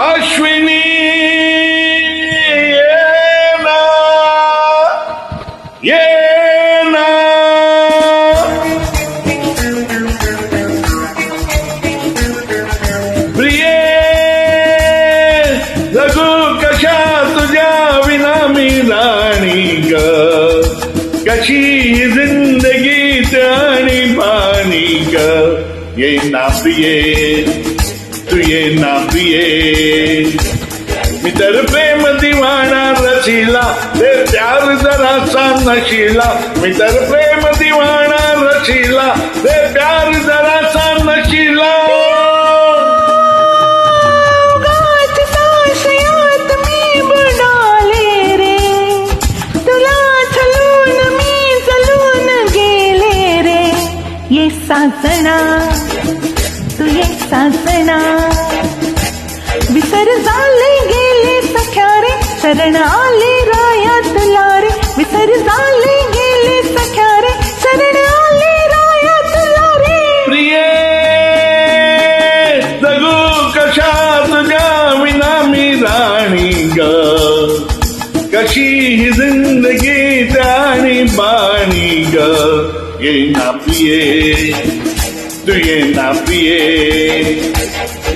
ಅಶ್ವಿನಿ ಏನ ಏನ ಪ್ರಿಯೇ ರಘು ಕಶಾ ತುಜಾ ವಿನಾಮಿ ರಾಣಿ ಕಶಿ ಜಿಂದಗಿ ತಾಣಿ ಪಾಣಿ ಗ ಏನ ಪ್ರಿಯೇ तू ये ना तू ये मी तर प्रेम दिवाणा रचिला ते प्यार जरासा नशिला. मी तर प्रेम दिवाणा रचिला ते प्यार जरासा नशिला. सासणा तू ये सासणा विसर झाले गेले सख्या रे शरण आले राया तुला रे विसर झाले गेले सख्या रे शरण आले राया तुला रे प्रिये जगू कशा तुझ्या विना मी राणी ग कशी ही जिंदगी आणि बाणी ग ये ना प्रिये estoy en la piel.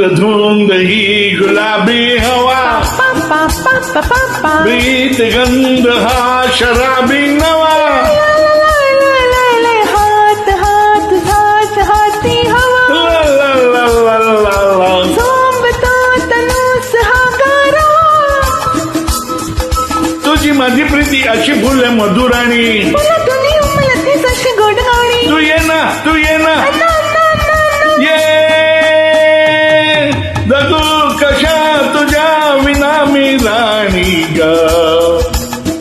धुंद धुंद ही गुलाबी हवा. प्रीत गंध हा शराबी नवा. हात हात हात हाती हवा तुझी माझी प्रीती अशी फुल मधुराणी तू ये ना तू ये ना. मी राणी ग.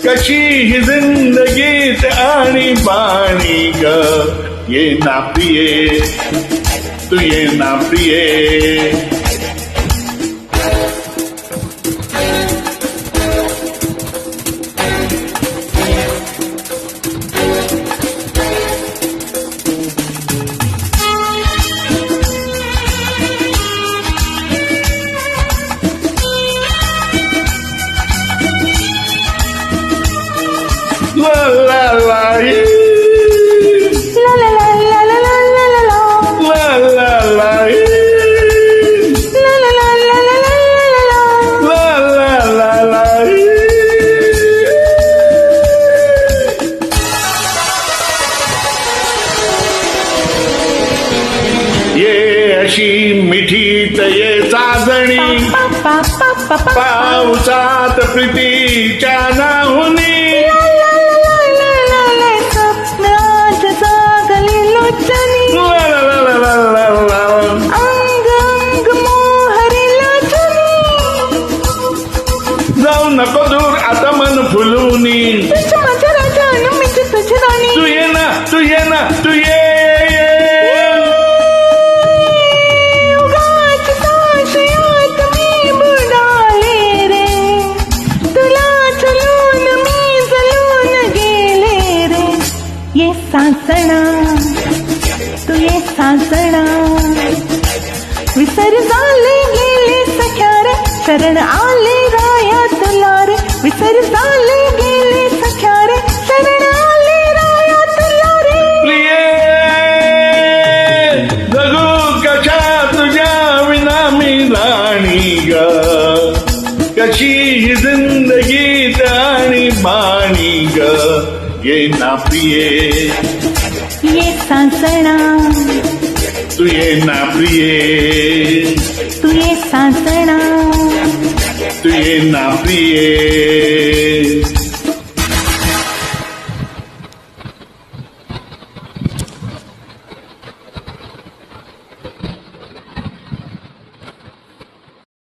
कशी ही जिंदगीत आणि बाणी ग. ये ना प्रिये तू ये ना प्रिये. कशी मिठी तये चाजणी पावसात प्रीतीच्या नाहुनी. जाऊ नको दूर आता मन फुलवून तू ये ना तू ये ना तू ये. सासणा तू ये सासणा. विसर झाले गेले सख्या रे शरण आले राया तुला रे विसर झाले गेले सख्या रे शरण आले राया तुला रे प्रिये जगू कशा तुझ्या विना मी राणी ग? कशी ही जिंदगी आणि बाणी ग? bien a pie. Y esa será. Tú bien a pie. Tú esa será. Tú bien a pie.